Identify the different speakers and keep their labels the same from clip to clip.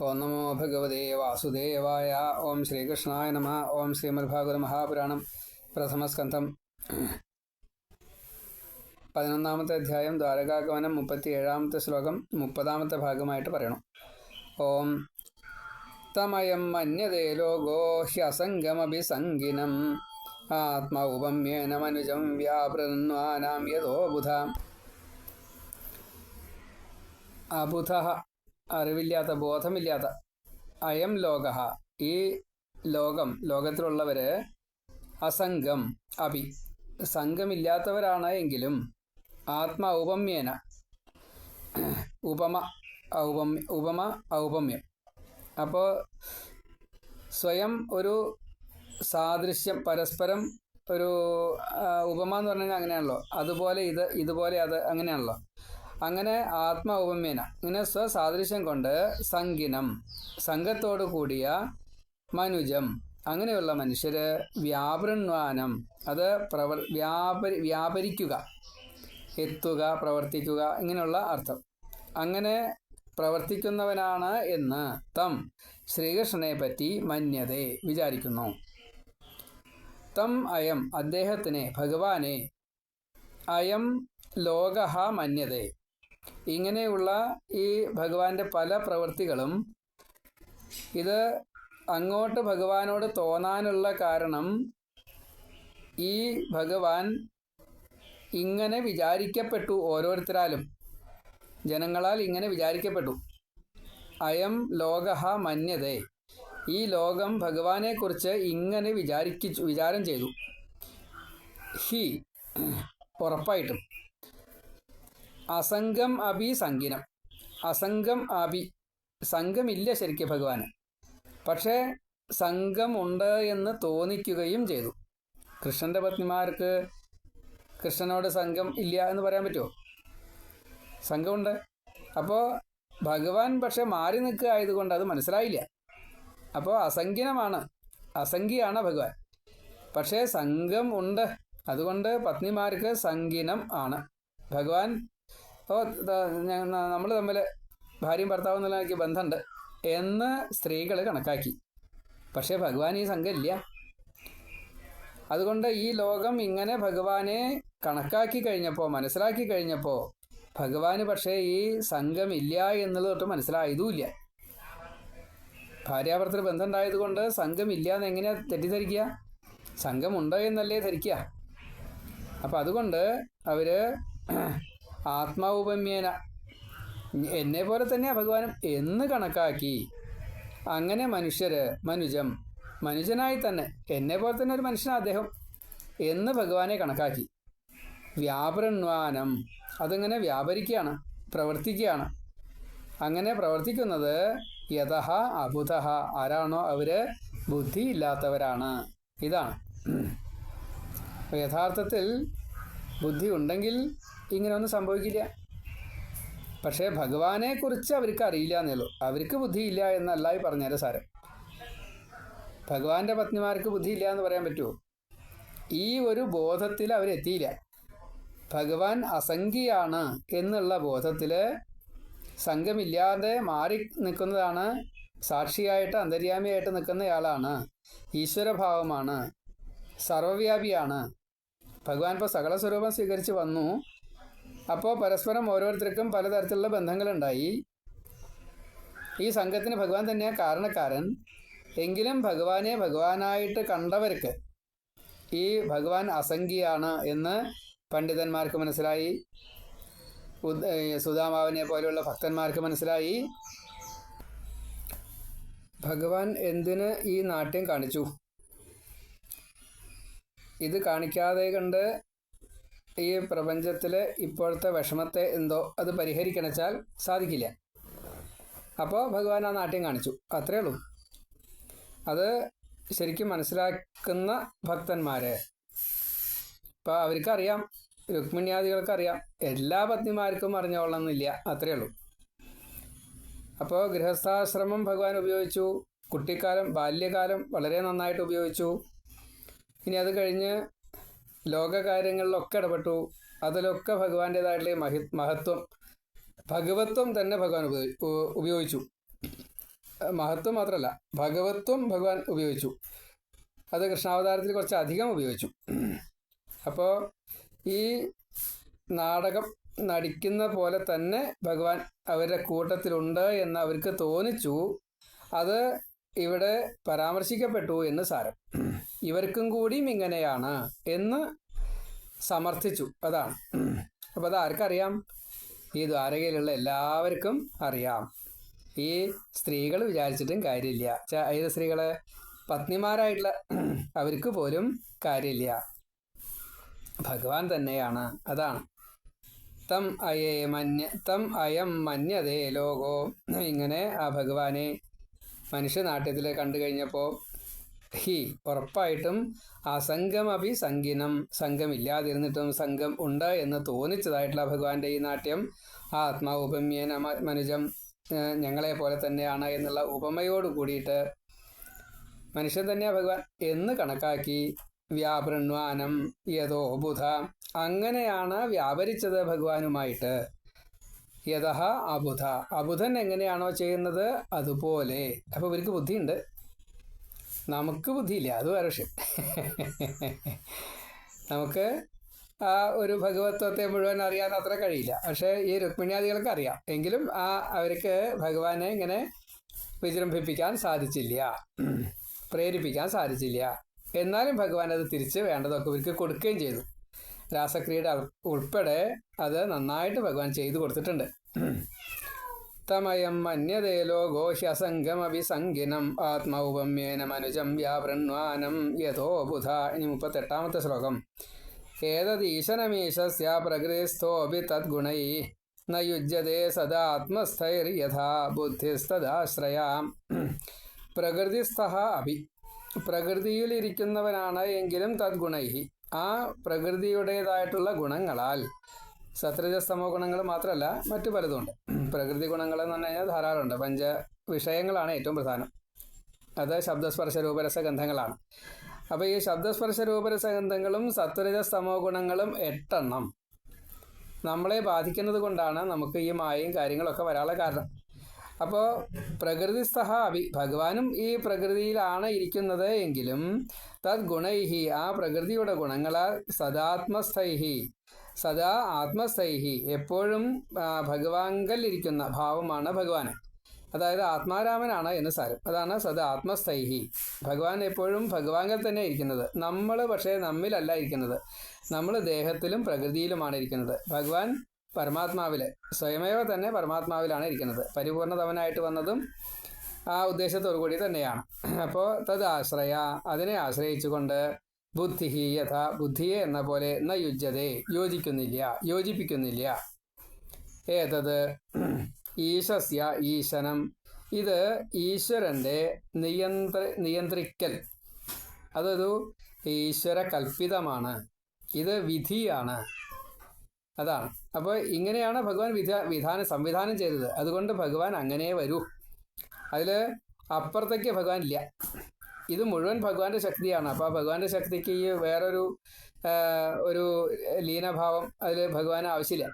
Speaker 1: ഓം നമോ ഭഗവതേ വാസുദേവായ. ഓം ശ്രീകൃഷ്ണായ നമ. ഓം ശ്രീമദ്ഭാഗവത മഹാപുരാണം പ്രഥമസ്കന്ധം. പതിനൊന്നാമത്തെ അധ്യായം ദ്വാരകാഗമനം മുപ്പത്തി ഏഴാമത്തെ ശ്ലോകം മുപ്പതാമത്തെ ഭാഗമായിട്ട് പറയണം. ഓം തമയം മന്യതേ ലോകോ ഹ്യസംഗമഭി സംഗിനം ആത്മൗപമ്യേന മനുജം വ്യാപൃന്വാനാം യഥോ ബുധ അബുധ അറിവില്ലാത്ത ബോധമില്ലാത്ത അയം ലോക ഈ ലോകം ലോകത്തിലുള്ളവർ അസംഗം അഭി. സംഘമില്ലാത്തവരാണ് എങ്കിലും ആത്മ ഔപമ്യേന ഉപമ ഔപമ്യ ഉപമ ഔപമ്യം. അപ്പോൾ സ്വയം ഒരു സാദൃശ്യം പരസ്പരം ഒരു ഉപമ എന്ന് പറഞ്ഞാൽ അങ്ങനെയാണല്ലോ. അതുപോലെ ഇത് ഇതുപോലെ അത് അങ്ങനെയാണല്ലോ. അങ്ങനെ ആത്മ ഉപമേന ഇങ്ങനെ സ്വസാദൃശ്യം കൊണ്ട് സംഗിനം സംഘത്തോടു കൂടിയ മനുജം. അങ്ങനെയുള്ള മനുഷ്യര് വ്യാപൃണ്വാനം അത് പ്രവർ വ്യാപരി വ്യാപരിക്കുക എത്തുക പ്രവർത്തിക്കുക ഇങ്ങനെയുള്ള അർത്ഥം. അങ്ങനെ പ്രവർത്തിക്കുന്നവനാണ് എന്ന് തം ശ്രീകൃഷ്ണനെ പറ്റി മന്യതേ വിചാരിക്കുന്നു. തം അയം അദ്ദേഹത്തിനെ ഭഗവാനെ അയം ലോക മന്യതേ. ഇങ്ങനെയുള്ള ഈ ഭഗവാന്റെ പല പ്രവൃത്തികളും ഇത് അങ്ങോട്ട് ഭഗവാനോട് തോന്നാനുള്ള കാരണം ഈ ഭഗവാൻ ഇങ്ങനെ വിചാരിക്കപ്പെട്ടു ഓരോരുത്തരാലും. ജനങ്ങളാൽ ഇങ്ങനെ വിചാരിക്കപ്പെട്ടു. അയം ലോകഹ മന്യതേ. ഈ ലോകം ഭഗവാനെക്കുറിച്ച് ഇങ്ങനെ വിചാരിച്ചു വിചാരം ചെയ്തു. ഹി ഉറപ്പായിട്ടും. അസംഗം അഭി സംഗിനം. അസംഗം അഭി. സംഘമില്ല ശരിക്കും ഭഗവാന്. പക്ഷേ സംഘമുണ്ട് എന്ന് തോന്നിക്കുകയും ചെയ്തു. കൃഷ്ണന്റെ പത്നിമാർക്ക് കൃഷ്ണനോട് സംഘം ഇല്ല എന്ന് പറയാൻ പറ്റുമോ സംഘമുണ്ട് അപ്പോൾ ഭഗവാൻ പക്ഷെ മാറി നിൽക്കുക ആയതുകൊണ്ട് അത് മനസ്സിലായില്ല. അപ്പോൾ അസംഖ്യനമാണ് അസംഖ്യയാണ് ഭഗവാൻ. പക്ഷേ സംഘം ഉണ്ട്. അതുകൊണ്ട് പത്നിമാർക്ക് സംഗീനം ആണ്. ഭഗവാൻ ഓ നമ്മൾ തമ്മിൽ ഭാര്യയും ഭർത്താവും എന്നുള്ള ബന്ധമുണ്ട് എന്ന് സ്ത്രീകൾ കണക്കാക്കി. പക്ഷേ ഭഗവാൻ ഈ സംഘമില്ല അതുകൊണ്ട് ഈ ലോകം ഇങ്ങനെ ഭഗവാനെ കണക്കാക്കി കഴിഞ്ഞപ്പോൾ മനസ്സിലാക്കി കഴിഞ്ഞപ്പോൾ ഭഗവാന് പക്ഷേ ഈ സംഘമില്ല എന്നുള്ളത് തൊട്ട് മനസ്സിലായതുമില്ല. ഭാര്യാഭർത്തൃ ബന്ധം ഉണ്ടായതുകൊണ്ട് സംഘമില്ല എന്ന് എങ്ങനെയാണ് തെറ്റിദ്ധരിക്കുക? സംഘമുണ്ടോ എന്നല്ലേ ധരിക്കുക. അപ്പം അതുകൊണ്ട് അവർ ആത്മാവുപമ്യേന. എന്നെ പോലെ തന്നെയാ ഭഗവാനും എന്ന് കണക്കാക്കി. അങ്ങനെ മനുഷ്യര് മനുജം മനുജനായി തന്നെ എന്നെ പോലെ തന്നെ ഒരു മനുഷ്യനാണ് അദ്ദേഹം എന്ന് ഭഗവാനെ കണക്കാക്കി. വ്യാപൃണ്വാനം. അതിങ്ങനെ വ്യാപരിക്കുകയാണ് പ്രവർത്തിക്കുകയാണ് അങ്ങനെ പ്രവർത്തിക്കുന്നത് യഥ അബുധ ആരാണോ അവർ? ബുദ്ധിയില്ലാത്തവരാണ്. ഇതാണ്. അപ്പോൾ യഥാർത്ഥത്തിൽ ബുദ്ധി ഉണ്ടെങ്കിൽ ഇങ്ങനെയൊന്നും സംഭവിക്കില്ല. പക്ഷേ ഭഗവാനെ കുറിച്ച് അവർക്ക് അറിയില്ല എന്നുള്ളൂ. അവർക്ക് ബുദ്ധിയില്ല എന്നല്ല ഈ പറഞ്ഞാൽ സാരം. ഭഗവാന്റെ പത്നിമാർക്ക് ബുദ്ധിയില്ല എന്ന് പറയാൻ പറ്റുമോ? ഈ ഒരു ബോധത്തിൽ അവരെത്തിയില്ല ഭഗവാൻ അസംഖ്യയാണ് എന്നുള്ള ബോധത്തിൽ സംഘമില്ലാതെ മാറി നിൽക്കുന്നതാണ് സാക്ഷിയായിട്ട് അന്തര്യാമിയായിട്ട് നിൽക്കുന്നയാളാണ് ഈശ്വരഭാവമാണ് സർവവ്യാപിയാണ്. ഭഗവാൻ ഇപ്പോൾ സകല സ്വരൂപം സ്വീകരിച്ച് വന്നു. അപ്പോൾ പരസ്പരം ഓരോരുത്തർക്കും പലതരത്തിലുള്ള ബന്ധങ്ങളുണ്ടായി. ഈ സംഘത്തിന് ഭഗവാൻ തന്നെയാണ് കാരണക്കാരൻ. എങ്കിലും ഭഗവാനെ ഭഗവാനായിട്ട് കണ്ടവർക്ക് ഈ ഭഗവാൻ അസംഖ്യയാണ് എന്ന് പണ്ഡിതന്മാർക്ക് മനസ്സിലായി. സുധാമാവിനെ പോലെയുള്ള ഭക്തന്മാർക്ക് മനസ്സിലായി. ഭഗവാൻ എന്തിന് ഈ നാട്യം കാണിച്ചു? ഇത് കാണിക്കാതെ കണ്ട് ഈ പ്രപഞ്ചത്തിൽ ഇപ്പോഴത്തെ വിഷമത്തെ എന്തോ അത് പരിഹരിക്കണച്ചാൽ സാധിക്കില്ല. അപ്പോൾ ഭഗവാൻ ആ നാട്യം കാണിച്ചു. അത്രേ ഉള്ളൂ. അത് ശരിക്കും മനസ്സിലാക്കുന്ന ഭക്തന്മാരെ. ഇപ്പം അവർക്കറിയാം രുക്മിണ്യാദികൾക്കറിയാം എല്ലാ പത്നിമാർക്കും അറിഞ്ഞോളണമെന്നില്ല അത്രേ ഉള്ളൂ. അപ്പോൾ ഗൃഹസ്ഥാശ്രമം ഭഗവാൻ ഉപയോഗിച്ചു. കുട്ടിക്കാലം ബാല്യകാലം വളരെ നന്നായിട്ട് ഉപയോഗിച്ചു. ഇനി അത് കഴിഞ്ഞ് ലോകകാര്യങ്ങളിലൊക്കെ ഇടപെട്ടു. അതിലൊക്കെ ഭഗവാന്റേതായിട്ടുള്ള മഹി മഹത്വം. ഭഗവത്വം തന്നെ ഭഗവാൻ ഉപയോഗി- ഉപയോഗിച്ചു. മഹത്വം മാത്രമല്ല ഭഗവത്വം ഭഗവാൻ ഉപയോഗിച്ചു. അത് കൃഷ്ണാവതാരത്തിൽ കുറച്ച് അധികം ഉപയോഗിച്ചു. അപ്പോൾ ഈ നാടകം നടിക്കുന്ന പോലെ തന്നെ ഭഗവാൻ അവരുടെ കൂട്ടത്തിലുണ്ട് എന്ന് അവർക്ക് തോന്നിച്ചു. അത് ഇവിടെ പരാമർശിക്കപ്പെട്ടു എന്ന് സാരം. ഇവർക്കും കൂടിയും ഇങ്ങനെയാണ് എന്ന് സമർത്ഥിച്ചു. അതാണ്. അപ്പോൾ അത് ആർക്കറിയാം? ഈ ദ്വാരകയിലുള്ള എല്ലാവർക്കും അറിയാം. ഈ സ്ത്രീകൾ വിചാരിച്ചിട്ടും കാര്യമില്ല. ഏത് സ്ത്രീകളെ? പത്നിമാരായിട്ടുള്ള അവർക്ക് പോലും കാര്യമില്ല. ഭഗവാൻ തന്നെയാണ്. അതാണ്. തം അയേ മന്യ തം അയം മന്യതേ ലോകോ. ഇങ്ങനെ ആ ഭഗവാനെ മനുഷ്യനാട്യത്തിൽ കണ്ടു കഴിഞ്ഞപ്പോൾ ഹി ഉറപ്പായിട്ടും അസംഗമഭി സംഗിനം സംഘമില്ലാതിരുന്നിട്ടും സംഘം ഉണ്ട് എന്ന് തോന്നിച്ചതായിട്ടുള്ള ഭഗവാന്റെ ഈ നാട്യം. ആ ആത്മാവ് ഉപമ്യേന മനുജം ഞങ്ങളെ പോലെ തന്നെയാണ് എന്നുള്ള ഉപമയോട് കൂടിയിട്ട് മനുഷ്യൻ തന്നെയാ ഭഗവാൻ എന്ന് കണക്കാക്കി വ്യാപൃണ്വാനം യഥോ ബുധ അങ്ങനെയാണ് വ്യാപരിച്ചത് ഭഗവാനുമായിട്ട്. യഥ അബുധ അബുധൻ എങ്ങനെയാണോ ചെയ്യുന്നത് അതുപോലെ. അപ്പോൾ ഇവർക്ക് ബുദ്ധിയുണ്ട്. നമുക്ക് ബുദ്ധിയില്ല അത് വേറെ വിഷയം. നമുക്ക് ആ ഒരു ഭഗവത്വത്തെ മുഴുവൻ അറിയാൻ അത്ര കഴിയില്ല. പക്ഷേ ഈ രുക്മിണിയാദികൾക്ക് അറിയാം. എങ്കിലും ആ അവർക്ക് ഭഗവാനെ ഇങ്ങനെ വിജൃംഭിപ്പിക്കാൻ സാധിച്ചില്ല പ്രേരിപ്പിക്കാൻ സാധിച്ചില്ല. എന്നാലും ഭഗവാൻ അത് തിരിച്ച് വേണ്ടതൊക്കെ ഇവർക്ക് കൊടുക്കുകയും ചെയ്തു. രാസക്രിയയുടെ ഉൾപ്പെടെ അത് നന്നായിട്ട് ഭഗവാൻ ചെയ്തു കൊടുത്തിട്ടുണ്ട്. തമയം മന്യതേ ലോകോ ഹ്യസംഗമഭി സംഗിനം ആത്മൗപമ്യേന മനുജം വ്യാവൃണ്വാനം യഥോ ബുധ ഇനി മുപ്പത്തെട്ടാമത്തെ ശ്ലോകം. ഏതദീശനമീശസ്യ പ്രകൃതിസ്ഥോപി തദ്ഗുണൈ ന യുജ്യതേ സദാ ആത്മസ്ഥൈര്യഥാ ബുദ്ധിസ്തദാശ്രയാം പ്രകൃതിസ്ഥ അഭി. പ്രകൃതിയിലിരിക്കുന്നവനാണ് എങ്കിലും തദ്ഗുണൈ. ആ പ്രകൃതിയുടേതായിട്ടുള്ള ഗുണങ്ങളാൽ സത്രജസ്തമോ ഗുണങ്ങൾ മാത്രമല്ല മറ്റു പലതുമുണ്ട് പ്രകൃതി ഗുണങ്ങൾ എന്ന് പറഞ്ഞു കഴിഞ്ഞാൽ ധാരാളമുണ്ട് പഞ്ച വിഷയങ്ങളാണ് ഏറ്റവും പ്രധാനം. അത് ശബ്ദസ്പർശ രൂപരസ ഗന്ധങ്ങളാണ്. അപ്പോൾ ഈ ശബ്ദസ്പർശ രൂപരസ ഗന്ധങ്ങളും സത്വരജസ്തമോ ഗുണങ്ങളും എട്ടെണ്ണം. നമ്മളെ ബാധിക്കുന്നത് കൊണ്ടാണ് നമുക്ക് ഈ മായയും കാര്യങ്ങളൊക്കെ വരാനുള്ള കാരണം. അപ്പോൾ പ്രകൃതിസ്ഥ അഭി ഭഗവാനും ഈ പ്രകൃതിയിലാണ് ഇരിക്കുന്നത് എങ്കിലും തദ് ഗുണൈഹി ആ പ്രകൃതിയുടെ ഗുണങ്ങളാൽ സദാത്മസ്ഥൈഹി സദാ ആത്മസ്ഥൈഹി. എപ്പോഴും ഭഗവാങ്കൽ ഇരിക്കുന്ന ഭാവമാണ് ഭഗവാന്. അതായത് ആത്മാരാമനാണ് എന്ന് സാരം. അതാണ് സദാ ആത്മസ്ഥൈഹി. ഭഗവാൻ എപ്പോഴും ഭഗവാങ്കൽ തന്നെ ഇരിക്കുന്നത്. നമ്മൾ പക്ഷേ നമ്മിലല്ല ഇരിക്കുന്നത്. നമ്മൾ ദേഹത്തിലും പ്രകൃതിയിലുമാണ് ഇരിക്കുന്നത്. ഭഗവാൻ പരമാത്മാവിൽ സ്വയമേവ തന്നെ പരമാത്മാവിലാണ് ഇരിക്കുന്നത്. പരിപൂർണതവനായിട്ട് വന്നതും ആ ഉദ്ദേശത്തോടു കൂടി തന്നെയാണ്. അപ്പോൾ തത് ആശ്രയ അതിനെ ആശ്രയിച്ചുകൊണ്ട് ബുദ്ധി യഥ ബുദ്ധിയെ എന്ന പോലെ ന യുജ്യതേ യോജിക്കുന്നില്ല യോജിപ്പിക്കുന്നില്ല. ഏതത്? ഈശസ്യ ഈശനം. ഇത് ഈശ്വരന്റെ നിയന്ത്ര നിയന്ത്രിക്കൽ. അതൊരു ഈശ്വര കൽപ്പിതമാണ് ഇത് വിധിയാണ്. അതാണ്. അപ്പോൾ ഇങ്ങനെയാണ് ഭഗവാൻ വിധ വിധാനം സംവിധാനം ചെയ്തത്. അതുകൊണ്ട് ഭഗവാൻ അങ്ങനെ വരൂ. അതിൽ അപ്പുറത്തേക്ക് ഭഗവാൻ ഇല്ല. ഇത് മുഴുവൻ ഭഗവാന്റെ ശക്തിയാണ്. അപ്പോൾ ആ ഭഗവാന്റെ ശക്തിക്ക് ഈ വേറൊരു ഒരു ലീനഭാവം അതിൽ ഭഗവാൻ ആവശ്യമില്ല.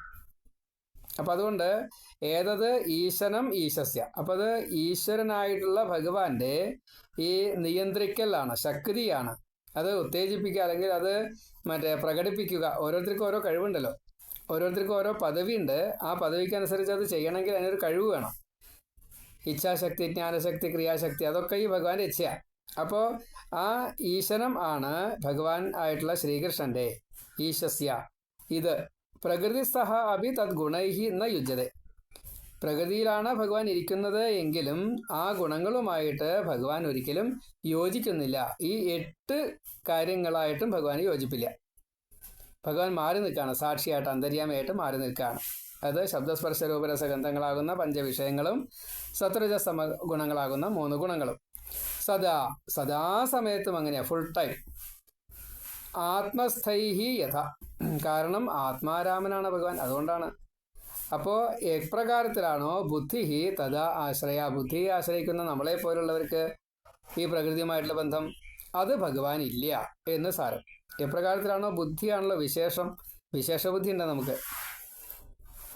Speaker 1: അപ്പം അതുകൊണ്ട് ഏതത് ഈശനം ഈശസ്യ. അപ്പം അത് ഈശ്വരനായിട്ടുള്ള ഭഗവാന്റെ ഈ നിയന്ത്രിക്കലാണ് ശക്തിയാണ്. അത് ഉത്തേജിപ്പിക്കുക അല്ലെങ്കിൽ അത് മറ്റേ പ്രകടിപ്പിക്കുക. ഓരോരുത്തർക്കും ഓരോ കഴിവുണ്ടല്ലോ. ഓരോരുത്തർക്കും ഓരോ പദവിയുണ്ട്. ആ പദവിക്ക് അനുസരിച്ച് അത് ചെയ്യണമെങ്കിൽ അതിനൊരു കഴിവ് വേണം. ഇച്ഛാശക്തി ജ്ഞാനശക്തി ക്രിയാശക്തി അതൊക്കെ ഈ ഭഗവാന്റെ ഇച്ഛയാണ് അപ്പോൾ ആ ഈശനം ആണ് ഭഗവാൻ ആയിട്ടുള്ള ശ്രീകൃഷ്ണന്റെ ഈശസ്യ. ഇത് പ്രകൃതി സഹ അഭി തദ് ഗുണൈഹി എന്ന യുജ്യത. പ്രകൃതിയിലാണ് ഭഗവാൻ ഇരിക്കുന്നത് എങ്കിലും ആ ഗുണങ്ങളുമായിട്ട് ഭഗവാൻ ഒരിക്കലും യോജിക്കുന്നില്ല. ഈ എട്ട് കാര്യങ്ങളായിട്ടും ഭഗവാൻ യോജിപ്പില്ല. ഭഗവാൻ മാറി നിൽക്കുകയാണ്. സാക്ഷിയായിട്ട് അന്തര്യാമയായിട്ട് മാറി നിൽക്കുകയാണ്. അത് ശബ്ദസ്പർശ രൂപരസഗന്ധങ്ങളാകുന്ന പഞ്ചവിഷയങ്ങളും സത്രജസമ ഗുണങ്ങളാകുന്ന മൂന്ന് ഗുണങ്ങളും. സദാ സദാസമയത്തും അങ്ങനെയാണ് ഫുൾ ടൈം ആത്മസ്ഥൈഹി യഥ. കാരണം ആത്മാരാമനാണ് ഭഗവാൻ അതുകൊണ്ടാണ്. അപ്പോൾ എപ്രകാരത്തിലാണോ ബുദ്ധി തഥാ ആശ്രയ ബുദ്ധിയെ ആശ്രയിക്കുന്ന നമ്മളെ പോലുള്ളവർക്ക് ഈ പ്രകൃതിയുമായിട്ടുള്ള ബന്ധം അത് ഭഗവാൻ ഇല്ല എന്ന് സാരം. എപ്രകാരത്തിലാണോ ബുദ്ധിയാണല്ലോ വിശേഷം വിശേഷ ബുദ്ധി ഉണ്ട് നമുക്ക്?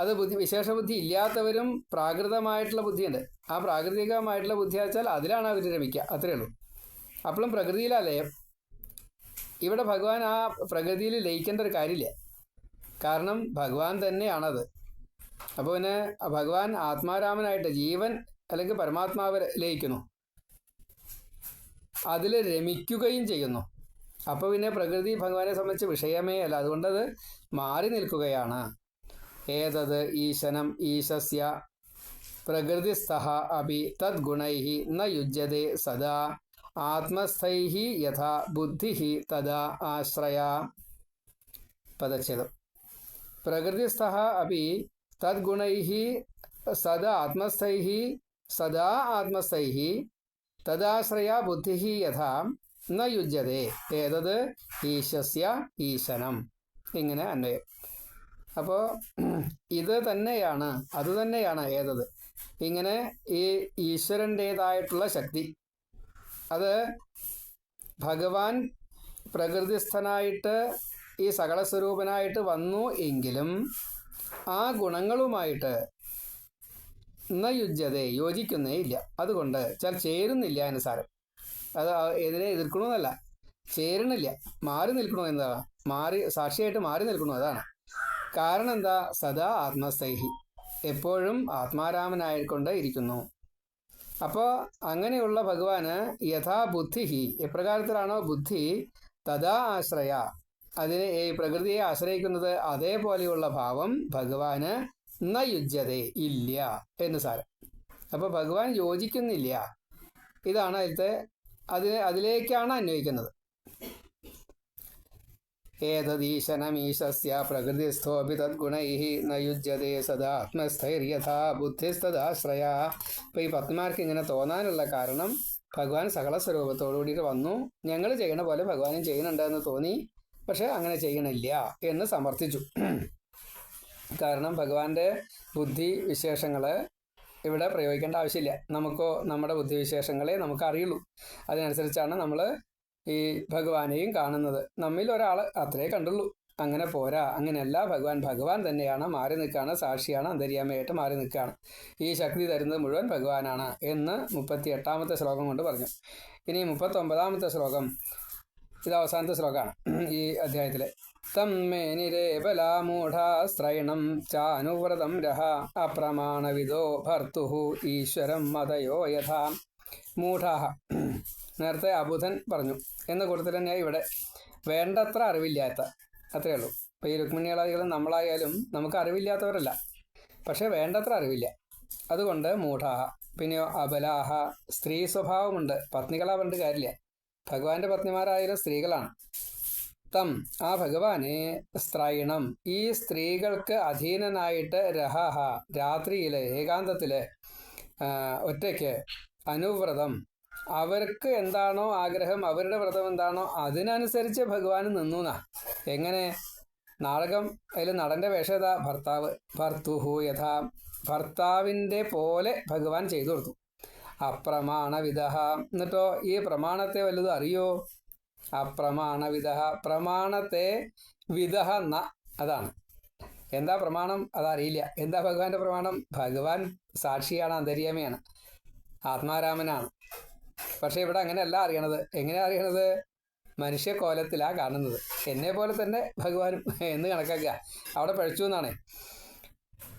Speaker 1: അത് ബുദ്ധി വിശേഷ ബുദ്ധി ഇല്ലാത്തവരും പ്രാകൃതമായിട്ടുള്ള ബുദ്ധിയുണ്ട്. ആ പ്രാകൃതികമായിട്ടുള്ള ബുദ്ധി വെച്ചാൽ അതിലാണ് അവർ രമിക്കുക. അത്രയേ ഉള്ളൂ. അപ്പോഴും പ്രകൃതിയിലാ ഇവിടെ ഭഗവാൻ ആ പ്രകൃതിയിൽ ലയിക്കേണ്ട ഒരു കാര്യമില്ല. കാരണം ഭഗവാൻ തന്നെയാണത്. അപ്പോൾ പിന്നെ ഭഗവാൻ ആത്മാരാമനായിട്ട് ജീവൻ അല്ലെങ്കിൽ പരമാത്മാവ് ലയിക്കുന്നു. അതിൽ രമിക്കുകയും ചെയ്യുന്നു. അപ്പോൾ പിന്നെ പ്രകൃതി ഭഗവാനെ സംബന്ധിച്ച് വിഷയമേ അല്ല. അതുകൊണ്ടത് മാറി നിൽക്കുകയാണ്. ഏതത് ഈശനം ഈശസ്യ പ്രകൃതിസ്ഥ അപി തദ്ഗുണൈ ന യുജ്യത്തെ സദാ ആത്മസ്ഥൈ യഥാ ബുദ്ധി തഥാ ആശ്രയ പദച്ഛേദം പ്രകൃതിസ്ഥ അപി തദ്ഗുണൈ സദാ ആത്മസ്ഥൈ സദാ ആത്മസ്ഥൈ തദാശ്രയ ബുദ്ധി യഥാ ന യുജ്യതേ ഏതത് ഈശസ്യ ഈശനം ഇങ്ങനെ അന്വയം അപ്പോൾ ഇത് തന്നെയാണ് അത് തന്നെയാണ് ഏതത്. ഇങ്ങനെ ഈ ഈശ്വരന്റേതായിട്ടുള്ള ശക്തി. അത് ഭഗവാൻ പ്രകൃതിസ്ഥനായിട്ട് ഈ സകല സ്വരൂപനായിട്ട് വന്നു എങ്കിലും ആ ഗുണങ്ങളുമായിട്ട് ന യോജിക്കുന്നേ ഇല്ല. അതുകൊണ്ട് ചില ചേരുന്നില്ല അനുസാരം. അത് എതിരെ എതിർക്കണമെന്നല്ല ചേരണില്ല. മാറി നിൽക്കണോ എന്താ മാറി സാക്ഷിയായിട്ട് മാറി നിൽക്കണോ? അതാണ്. കാരണം എന്താ സദാ ആത്മസ്നേഹി എപ്പോഴും ആത്മാരാമനായിക്കൊണ്ട് ഇരിക്കുന്നു. അപ്പോൾ അങ്ങനെയുള്ള ഭഗവാന് യഥാ ബുദ്ധി എപ്രകാരത്തിലാണോ ബുദ്ധി തഥാ ആശ്രയ. അതിനെ ഈ പ്രകൃതിയെ ആശ്രയിക്കുന്നത് അതേപോലെയുള്ള ഭാവം ഭഗവാന് ന യുജ്യതേ ഇല്ല എന്ന് സാരം. അപ്പോൾ ഭഗവാൻ യോജിക്കുന്നില്ല. ഇതാണ് അതിലത്തെ അതിന് അതിലേക്കാണ് അന്വയിക്കുന്നത്. ഏതദീശനമീശസ്യ പ്രകൃതിസ്ഥോപി തദ്ഗുണൈ ന യുജ്യതേ സദാ ആത്മസ്ഥൈര്യഥാ ബുദ്ധിസ്തദാശ്രയ അപ്പോൾ ഈ പത്മാർക്ക് ഇങ്ങനെ തോന്നാനുള്ള കാരണം ഭഗവാൻ സകല സ്വരൂപത്തോടു കൂടിയിട്ട് വന്നു. ഞങ്ങൾ ചെയ്യണ പോലെ ഭഗവാനും ചെയ്യുന്നുണ്ട് എന്ന് തോന്നി. പക്ഷെ അങ്ങനെ ചെയ്യണില്ല എന്ന് സമർത്ഥിച്ചു. കാരണം ഭഗവാന്റെ ബുദ്ധി വിശേഷങ്ങൾ ഇവിടെ പ്രയോഗിക്കേണ്ട ആവശ്യമില്ല. നമുക്കോ നമ്മുടെ ബുദ്ധിവിശേഷങ്ങളെ നമുക്ക് അറിയുള്ളൂ അതിനനുസരിച്ചാണ് നമ്മൾ ഈ ഭഗവാനെയും കാണുന്നത്. നമ്മിൽ ഒരാൾ അത്രേ കണ്ടുള്ളൂ. അങ്ങനെ പോരാ. അങ്ങനെയല്ല ഭഗവാൻ ഭഗവാൻ തന്നെയാണ്. മാറി നിൽക്കുകയാണ് സാക്ഷിയാണ്. അന്തര്യാമയായിട്ട് മാറി നിൽക്കുകയാണ് ഈ ശക്തി തരുന്നത് മുഴുവൻ ഭഗവാനാണ് എന്ന് മുപ്പത്തി എട്ടാമത്തെ ശ്ലോകം കൊണ്ട് പറഞ്ഞു. ഇനി മുപ്പത്തൊമ്പതാമത്തെ ശ്ലോകം ഇത് അവസാനത്തെ ശ്ലോകമാണ് ഈ അധ്യായത്തിലെ. തം മേനിരേബലാമൂഢാസ്ത്രൈണം ചാനുവ്രതം രഹ അപ്രമാണവിദോ ഭർത്തു ഈശ്വരം മതയോ യഥാ. മൂഢാഹ. നേരത്തെ അബുധൻ പറഞ്ഞു എന്ന കൂട്ടത്തിൽ തന്നെയാണ് ഇവിടെ വേണ്ടത്ര അറിവില്ലാത്ത അത്രയേ ഉള്ളൂ. ഇപ്പോൾ ഈ രുക്മിണികളായാലും നമ്മളായാലും നമുക്ക് അറിവില്ലാത്തവരല്ല. പക്ഷേ വേണ്ടത്ര അറിവില്ല. അതുകൊണ്ട് മൂഢാഹ പിന്നെയോ അബലാഹ സ്ത്രീ സ്വഭാവമുണ്ട്. പത്നികളാ പറഞ്ഞിട്ട് കാര്യമില്ല. ഭഗവാന്റെ പത്നിമാരായാലും സ്ത്രീകളാണ്. തം ആ ഭഗവാനെ സ്ത്രൈണം. ഈ സ്ത്രീകൾക്ക് അധീനനായിട്ട് രഹഹ രാത്രിയിൽ ഏകാന്തത്തിൽ ഒറ്റയ്ക്ക് അനുവ്രതം അവർക്ക് എന്താണോ ആഗ്രഹം അവരുടെ വ്രതം എന്താണോ അതിനനുസരിച്ച് ഭഗവാൻ നിന്നു എങ്ങനെ? നാടകം അതിൽ നടന്റെ വേഷത ഭർത്താവ് ഭർത്തുഹു യഥാ ഭർത്താവിന്റെ പോലെ ഭഗവാൻ ചെയ്തു കൊടുത്തു. അപ്രമാണവിധ എന്നിട്ടോ ഈ പ്രമാണത്തെ വല്ലതും അറിയോ? അപ്രമാണവിധ പ്രമാണത്തെ വിധ ന അതാണ്. എന്താ പ്രമാണം? അതറിയില്ല. എന്താ ഭഗവാന്റെ പ്രമാണം? ഭഗവാൻ സാക്ഷിയാണ് അന്തര്യാമിയാണ് ആത്മാരാമനാണ്. പക്ഷെ ഇവിടെ അങ്ങനെയല്ല അറിയണത്. എങ്ങനെയാ അറിയണത്? മനുഷ്യ കോലത്തിലാ കാണുന്നത്. എന്നെ പോലെ തന്നെ ഭഗവാനും എന്ന് കണക്കാക്കുക. അവിടെ പഴിച്ചു എന്നാണ്.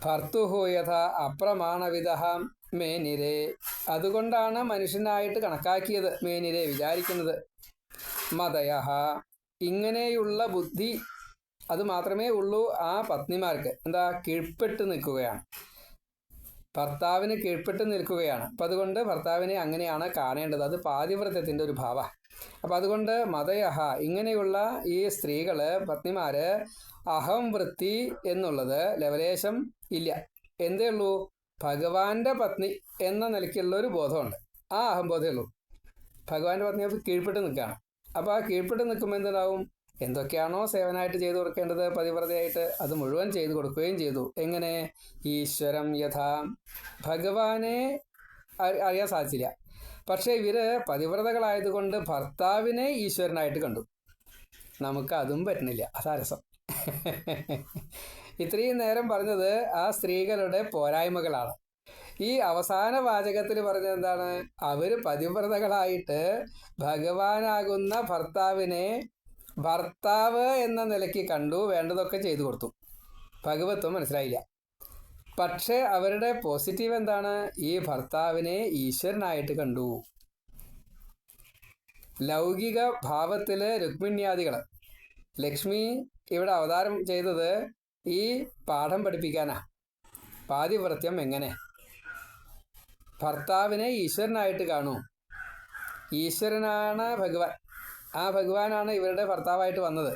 Speaker 1: ഭർത്തുഹു യഥ അപ്രമാണവിധ മേനിരെ. അതുകൊണ്ടാണ് മനുഷ്യനായിട്ട് കണക്കാക്കിയത് മേനിരെ വിചാരിക്കുന്നത്. മതയഹ. ഇങ്ങനെയുള്ള ബുദ്ധി അത് മാത്രമേ ഉള്ളൂ ആ പത്നിമാർക്ക്. എന്താ? കീഴ്പ്പെട്ട് നിൽക്കുകയാണ്. ഭർത്താവിന് കീഴ്പ്പെട്ട് നിൽക്കുകയാണ്. അപ്പം അതുകൊണ്ട് ഭർത്താവിനെ അങ്ങനെയാണ് കാണേണ്ടത്. അത് പാതിവ്രത്യത്തിന്റെ ഒരു ഭാവ. അപ്പം അതുകൊണ്ട് മതയഹ ഇങ്ങനെയുള്ള ഈ സ്ത്രീകൾ പത്നിമാര് അഹം വൃത്തി എന്നുള്ളത് ലവലേശം ഇല്ല. എന്തേ ഉള്ളൂ? ഭഗവാന്റെ പത്നി എന്ന നിലയ്ക്കുള്ള ഒരു ബോധമുണ്ട്. ആ അഹംബോധമേ ഉള്ളൂ. ഭഗവാന്റെ പത്നി കീഴ്പ്പെട്ട് നിൽക്കുകയാണ്. അപ്പോൾ ആ കീഴ്പ്പെട്ട് നിൽക്കുമ്പോൾ എന്തുണ്ടാവും? എന്തൊക്കെയാണോ സേവനമായിട്ട് ചെയ്തു കൊടുക്കേണ്ടത് പതിവ്രതയായിട്ട് അത് മുഴുവൻ ചെയ്തു കൊടുക്കുകയും ചെയ്തു. എങ്ങനെ? ഈശ്വരം യഥാ ഭഗവാനെ അറിയാൻ സാധിച്ചില്ല. പക്ഷേ ഇവർ പതിവ്രതകളായതുകൊണ്ട് ഭർത്താവിനെ ഈശ്വരനായിട്ട് കണ്ടു. നമുക്ക് അതും പറ്റുന്നില്ല അതാരസം ഇത്രയും നേരം പറഞ്ഞത് ആ സ്ത്രീകളുടെ പോരായ്മകളാണ്. ഈ അവസാന വാചകത്തിൽ പറഞ്ഞത് എന്താണ്? അവർ പതിവ്രതകളായിട്ട് ഭഗവാനാകുന്ന ഭർത്താവിനെ ഭർത്താവ് എന്ന നിലയ്ക്ക് കണ്ടു വേണ്ടതൊക്കെ ചെയ്തു കൊടുത്തു. ഭഗവത്വം മനസ്സിലായില്ല. പക്ഷേ അവരുടെ പോസിറ്റീവ് എന്താണ്? ഈ ഭർത്താവിനെ ഈശ്വരനായിട്ട് കണ്ടു. ലൗകിക ഭാവത്തിൽ രുക്മിണ്യാദികൾ. ലക്ഷ്മി ഇവിടെ അവതാരം ചെയ്തത് ഈ പാഠം പഠിപ്പിക്കാനാ. പാതിവ്രത്യം എങ്ങനെ? ഭർത്താവിനെ ഈശ്വരനായിട്ട് കാണൂ. ഈശ്വരനാണ് ഭഗവാൻ. ആ ഭഗവാനാണ് ഇവരുടെ ഭർത്താവായിട്ട് വന്നത്.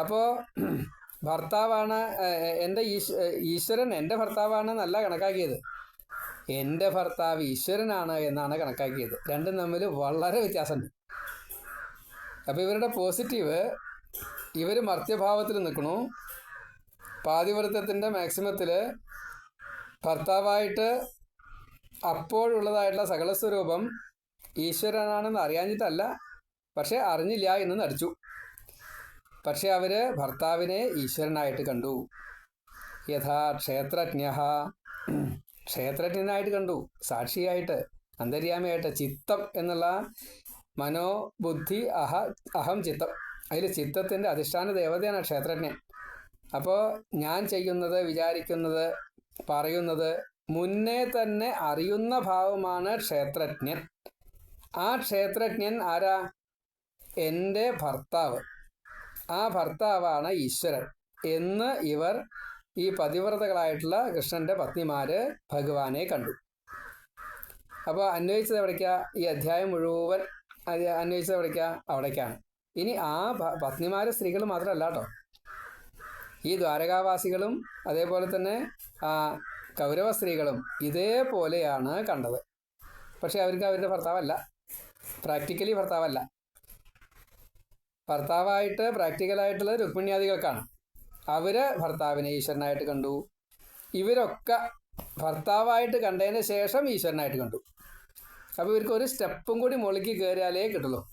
Speaker 1: അപ്പോൾ ഭർത്താവാണ് എന്റെ ഈശ് ഈശ്വരൻ എന്റെ ഭർത്താവാണ് നല്ല കണക്കാക്കിയത്. എന്റെ ഭർത്താവ് ഈശ്വരനാണ് എന്നാണ് കണക്കാക്കിയത്. രണ്ടും തമ്മിൽ വളരെ വ്യത്യാസമുണ്ട്. അപ്പോൾ ഇവരുടെ പോസിറ്റീവ് ഇവർ മർത്യഭാവത്തിൽ നിൽക്കണു. പാതിവൃത്തത്തിന്റെ മാക്സിമത്തിൽ ഭർത്താവായിട്ട് അപ്പോഴുള്ളതായിട്ടുള്ള സകല സ്വരൂപം ഈശ്വരനാണെന്ന് അറിയാഞ്ഞിട്ടല്ല പക്ഷെ അറിഞ്ഞില്ല എന്ന് നടിച്ചു. പക്ഷെ അവർ ഭർത്താവിനെ ഈശ്വരനായിട്ട് കണ്ടു. യഥാ ക്ഷേത്രജ്ഞ. ക്ഷേത്രജ്ഞനായിട്ട് കണ്ടു. സാക്ഷിയായിട്ട് അന്തര്യാമിയായിട്ട് ചിത്തം എന്നുള്ള മനോബുദ്ധി അഹ അഹം ചിത്തം. അതിൽ ചിത്തത്തിന്റെ അധിഷ്ഠാന ദേവതയാണ് ക്ഷേത്രജ്ഞൻ. അപ്പോൾ ഞാൻ ചെയ്യുന്നത് വിചാരിക്കുന്നത് പറയുന്നത് മുന്നേ തന്നെ അറിയുന്ന ഭാവമാണ് ക്ഷേത്രജ്ഞൻ. ആ ക്ഷേത്രജ്ഞൻ ആരാ? എന്റെ ഭർത്താവ്. ആ ഭർത്താവാണ് ഈശ്വരൻ. എന്ന് ഇവർ ഈ പതിവ്രതകളായിട്ടുള്ള കൃഷ്ണന്റെ പത്നിമാര് ഭഗവാനെ കണ്ടു. അപ്പോൾ അന്വയിച്ചത് എവിടേക്കാ? ഈ അധ്യായം മുഴുവൻ അന്വേഷിച്ചത് എവിടേക്കാ? അവിടേക്കാണ്. ഇനി ആ പത്നിമാര് സ്ത്രീകൾ മാത്രമല്ല കേട്ടോ. ഈ ദ്വാരകാവാസികളും അതേപോലെ തന്നെ ആ കൗരവ സ്ത്രീകളും ഇതേപോലെയാണ് കണ്ടത്. പക്ഷെ അവർക്ക് അവരുടെ ഭർത്താവല്ല. പ്രാക്ടിക്കലി ഭർത്താവല്ല. ഭർത്താവായിട്ട് പ്രാക്ടിക്കലായിട്ടുള്ളത് രുക്മിണ്യാദികൾക്കാണ്. അവർ ഭർത്താവിനെ ഈശ്വരനായിട്ട് കണ്ടു. ഇവരൊക്കെ ഭർത്താവായിട്ട് കണ്ടതിന് ശേഷം ഈശ്വരനായിട്ട് കണ്ടു. അപ്പോൾ ഇവർക്ക് ഒരു സ്റ്റെപ്പും കൂടി മുകളിലേക്ക് കയറിയാലേ കിട്ടുള്ളൂ.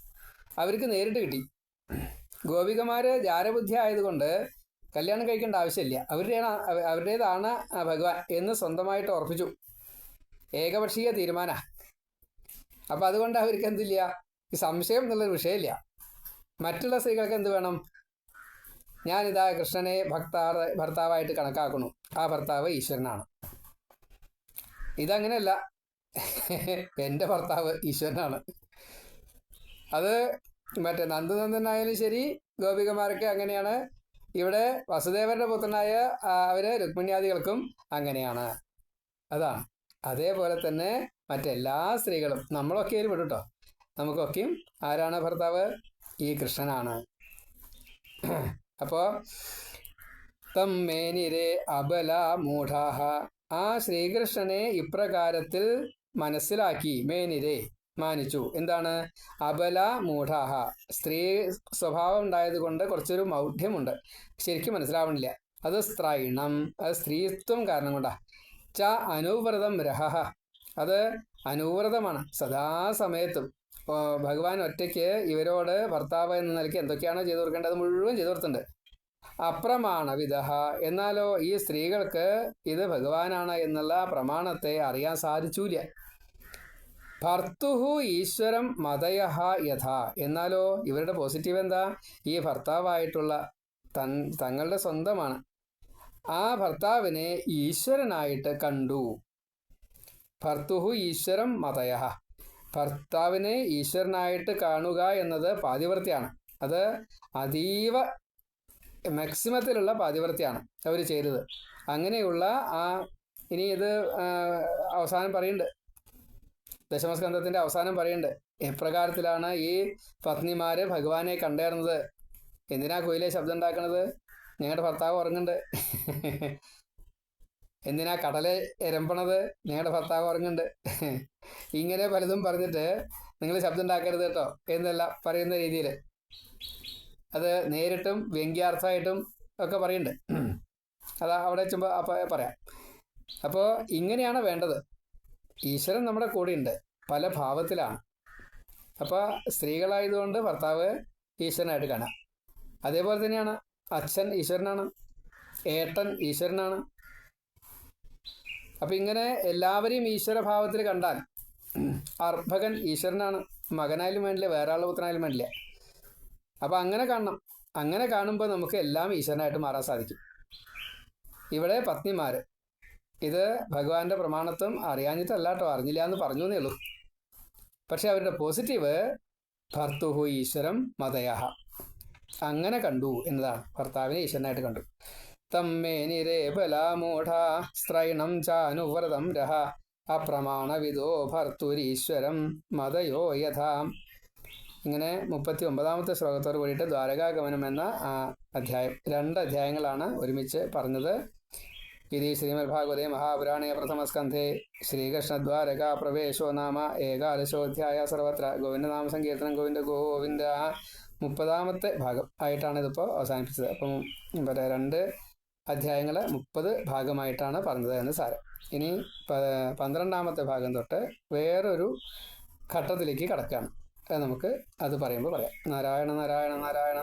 Speaker 1: അവർക്ക് നേരിട്ട് കിട്ടി. ഗോപികമാർ ജാരബുദ്ധി ആയതുകൊണ്ട് കല്യാണം കഴിക്കേണ്ട ആവശ്യമില്ല. അവരുടെയാണ് അവ- അവരുടേതാണ് ഭഗവാൻ എന്ന് സ്വന്തമായിട്ട് ഉറപ്പിച്ചു. ഏകപക്ഷീയ തീരുമാന. അപ്പം അതുകൊണ്ട് അവർക്ക് എന്തില്ല? സംശയം എന്നുള്ളൊരു വിഷയമില്ല. മറ്റുള്ള സ്ത്രീകൾക്ക് എന്ത് വേണം? ഞാനിതാ കൃഷ്ണനെ ഭക്താ ഭർത്താവായിട്ട് കണക്കാക്കുന്നു. ആ ഭർത്താവ് ഈശ്വരനാണ്. ഇതങ്ങനെയല്ല. എന്റെ ഭർത്താവ് ഈശ്വരനാണ്. അത് മറ്റേ നന്ദനന്ദനായാലും ശരി ഗോപികമാർക്ക് അങ്ങനെയാണ്. ഇവിടെ വസുദേവരുടെ പുത്രനായ അവർ രുക്മിണ്യാദികൾക്കും അങ്ങനെയാണ്. അതാണ്. അതേപോലെ തന്നെ മറ്റെല്ലാ സ്ത്രീകളും നമ്മളൊക്കെ കേട്ടോ നമുക്കൊക്കെയും ആരാണ് ഭർത്താവ്? ഈ കൃഷ്ണനാണ്. അപ്പോൾ മേനിരെ അബല മൂഢാഹ. ആ ശ്രീകൃഷ്ണനെ ഇപ്രകാരത്തിൽ മനസ്സിലാക്കി മേനിരെ മാനിച്ചു. എന്താണ്? അബല മൂഢാഹ. സ്ത്രീ സ്വഭാവം ഉണ്ടായത് കൊണ്ട് കുറച്ചൊരു മൗഢ്യമുണ്ട്. ശരിക്കും മനസ്സിലാവണില്ല. അത് സ്ത്രൈണം അത് സ്ത്രീത്വം കാരണം കൊണ്ടാ. ച അനുവ്രതം രഹ അത് അനുവ്രതമാണ്. സദാസമയത്തും ഓ, ഭഗവാൻ ഒറ്റയ്ക്ക് ഇവരോട് ഭർത്താവ് എന്ന നിലയ്ക്ക് എന്തൊക്കെയാണോ ചെയ്തു കൊടുക്കേണ്ടത് മുഴുവൻ ചെയ്തു കൊടുത്തിട്ടുണ്ട്. അപ്രമാണവിധ എന്നാലോ ഈ സ്ത്രീകൾക്ക് ഇത് ഭഗവാനാണ് എന്നുള്ള പ്രമാണത്തെ അറിയാൻ സാധിച്ചൂല ഭർത്തുഹു ഈശ്വരം മതയഹ യഥ. എന്നാലോ ഇവരുടെ പോസിറ്റീവ് എന്താ? ഈ ഭർത്താവായിട്ടുള്ള തൻ തങ്ങളുടെ സ്വന്തമാണ്. ആ ഭർത്താവിനെ ഈശ്വരനായിട്ട് കണ്ടു. ഭർത്തുഹു ഈശ്വരം മതയ ഭർത്താവിനെ ഈശ്വരനായിട്ട് കാണുക എന്നത് പാതിവൃത്തിയാണ്. അത് അതീവ മാക്സിമത്തിലുള്ള പാതിവൃത്തിയാണ് അവർ ചെയ്തത്. അങ്ങനെയുള്ള ആ ഇനി ഇത് അവസാനം പറയുന്നുണ്ട്. ദശമസ്കന്ധത്തിന്റെ അവസാനം പറയുന്നുണ്ട്. എപ്രകാരത്തിലാണ് ഈ പത്നിമാര് ഭഗവാനെ കണ്ടേർന്നത് എന്തിനാ കുയിലെ ശബ്ദം ഉണ്ടാക്കുന്നത് ഞങ്ങളുടെ ഭർത്താവ് ഉറങ്ങുന്നുണ്ട്. എന്തിനാ കടലെ എരമ്പണത്? നിങ്ങളുടെ ഭർത്താവ് ഉറങ്ങുന്നുണ്ട് ഇങ്ങനെ പലതും പറഞ്ഞിട്ട് നിങ്ങൾ ശബ്ദം ഉണ്ടാക്കരുത് കേട്ടോ. എന്നല്ല പറയുന്ന രീതിയിൽ അത് നേരിട്ടും വ്യംഗ്യാർത്ഥമായിട്ടും ഒക്കെ പറയുന്നുണ്ട് അതാ അവിടെ വെച്ചുമ്പോൾ അപ്പോൾ പറയാം. അപ്പോൾ ഇങ്ങനെയാണ് വേണ്ടത്. ഈശ്വരൻ നമ്മുടെ കൂടെയുണ്ട്. പല ഭാവത്തിലാണ്. അപ്പോൾ സ്ത്രീകളായതുകൊണ്ട് ഭർത്താവ് ഈശ്വരനായിട്ട് കാണാം. അതേപോലെ തന്നെയാണ് അച്ഛൻ ഈശ്വരനാണ്. ഏട്ടൻ ഈശ്വരനാണ്. അപ്പം ഇങ്ങനെ എല്ലാവരെയും ഈശ്വരഭാവത്തിൽ കണ്ടാൽ അർഭകൻ ഈശ്വരനാണ്. മകനായാലും വേണ്ടില്ല വേറെ ആളുടെ പുത്രനായാലും വേണ്ടില്ല. അപ്പം അങ്ങനെ കാണണം. അങ്ങനെ കാണുമ്പോൾ നമുക്ക് എല്ലാം ഈശ്വരനായിട്ട് മാറാൻ സാധിക്കും. ഇവിടെ പത്നിമാർ ഇത് ഭഗവാന്റെ പ്രമാണത്വം അറിയാഞ്ഞിട്ടല്ല കേട്ടോ അറിഞ്ഞില്ല എന്ന് പറഞ്ഞു എന്നേ ഉള്ളൂ. പക്ഷെ അവരുടെ പോസിറ്റീവ് ഭർത്തുഹു ഈശ്വരം മതയഹ. അങ്ങനെ കണ്ടു എന്നതാണ്. ഭർത്താവിനെ ഈശ്വരനായിട്ട് കണ്ടു. തമ്മേ നിരേ ബലാമൂഢ സ്ത്രൈണം ചാനുവ്രതം രഹ അപ്രമാണവിദോ ഭർത്തുരീശ്വരം മതയോ യഥാ. ഇങ്ങനെ മുപ്പത്തി ഒമ്പതാമത്തെ ശ്ലോകത്തോട് കൂടിയിട്ട് ദ്വാരകാഗമനം എന്ന അധ്യായം രണ്ട് അധ്യായങ്ങളാണ് ഒരുമിച്ച് പറഞ്ഞത്. ഇത് ശ്രീമദ് ഭാഗവതേ മഹാപുരാണേ പ്രഥമസ്കന്ധേ. ശ്രീകൃഷ്ണദ്വാരകാ പ്രവേശോ നാമ ഏകാദശോധ്യായ സർവത്ര. ഗോവിന്ദനാമ സങ്കീർത്തനം ഗോവിന്ദ ഗോവിന്ദ. മുപ്പതാമത്തെ ഭാഗം ആയിട്ടാണ് ഇതിപ്പോൾ അവസാനിപ്പിച്ചത്. അപ്പം മറ്റേ രണ്ട് അധ്യായങ്ങൾ മുപ്പത് ഭാഗമായിട്ടാണ് പറഞ്ഞത് എന്ന് സാരം. ഇനി പന്ത്രണ്ടാമത്തെ ഭാഗം തൊട്ട് വേറൊരു ഘട്ടത്തിലേക്ക് കടക്കുകയാണ് നമുക്ക് അത് പറയുമ്പോൾ പറയാം. നാരായണ നാരായണ നാരായണ